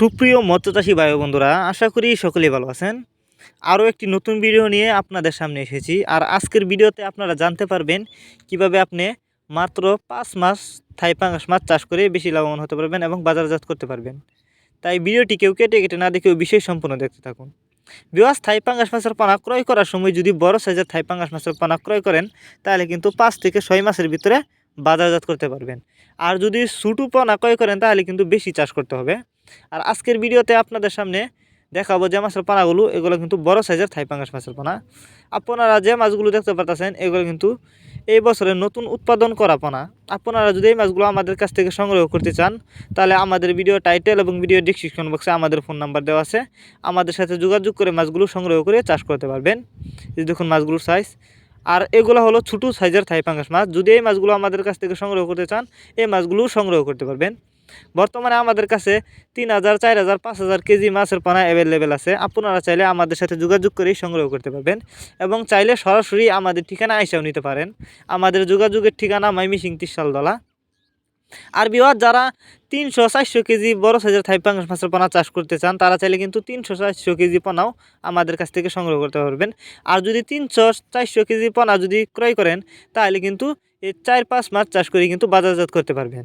সুপ্রিয় মৎস্যচাষী ও বন্ধুরা, আশা করি সকলেই ভালো আছেন। আরও একটি নতুন ভিডিও নিয়ে আপনাদের সামনে এসেছি। আর আজকের ভিডিওতে আপনারা জানতে পারবেন কীভাবে আপনি মাত্র পাঁচ মাস থাই পাঙ্গাস মাছ চাষ করে বেশি লাভবান হতে পারবেন এবং বাজারজাত করতে পারবেন। তাই ভিডিওটি কেউ কেটে কেটে না দেখেও বিষয় সম্পূর্ণ দেখতে থাকুন। বিওয়াস থাই পাঙ্গাস মাছের পানা ক্রয় করার সময় যদি বড় সাইজের থাই পাঙ্গাস মাছের পানা ক্রয় করেন, তাহলে কিন্তু পাঁচ থেকে ছয় মাসের ভিতরে বাজারজাত করতে পারবেন। আর যদি ছোটো পানা ক্রয় করেন, তাহলে কিন্তু বেশি চাষ করতে হবে। আর আজকের ভিডিওতে আপনাদের সামনে দেখাবো যে মাছের পানাগুলো, এগুলো কিন্তু বড় সাইজের থাইপাঙ্গাস মাছের পানা। আপনারা যে মাছগুলো দেখতে পারতেছেন, এগুলো কিন্তু এই বছরের নতুন উৎপাদন করা পানা। আপনারা যদি এই মাছগুলো আমাদের কাছ থেকে সংগ্রহ করতে চান, তাহলে আমাদের ভিডিও টাইটেল এবং ভিডিও ডিসক্রিপশন বক্সে আমাদের ফোন নাম্বার দেওয়া আছে। আমাদের সাথে যোগাযোগ করে মাছগুলো সংগ্রহ করে চাষ করতে পারবেন। দেখুন মাছগুলোর সাইজ আর এগুলো হলো ছোটো সাইজের থাইপাঙ্গাস মাছ। যদি এই মাছগুলো আমাদের কাছ থেকে সংগ্রহ করতে চান, এই মাছগুলোও সংগ্রহ করতে পারবেন। বর্তমানে আমাদের কাছে তিন হাজার, চার হাজার, পাঁচ হাজার কেজি মাছের পানা অ্যাভেলেবেল আছে। আপনারা চাইলে আমাদের সাথে যোগাযোগ করেই সংগ্রহ করতে পারবেন এবং চাইলে সরাসরি আমাদের ঠিকানা আইসাও নিতে পারেন। আমাদের যোগাযোগের ঠিকানা মাইমিসিং তিরশালদলা আর বিহার যারা তিনশো চারশো কেজি বড় সাইজের থাই পাঙ্গাস মাছের পোনা চাষ করতে চান, তারা চাইলে কিন্তু তিনশো চারশো কেজি পোনাও আমাদের কাছ থেকে সংগ্রহ করতে পারবেন। আর যদি তিনশো চারশো কেজি পোনা যদি ক্রয় করেন, তাহলে কিন্তু এই চার পাঁচ মাছ চাষ করে কিন্তু বাজারজাত করতে পারবেন।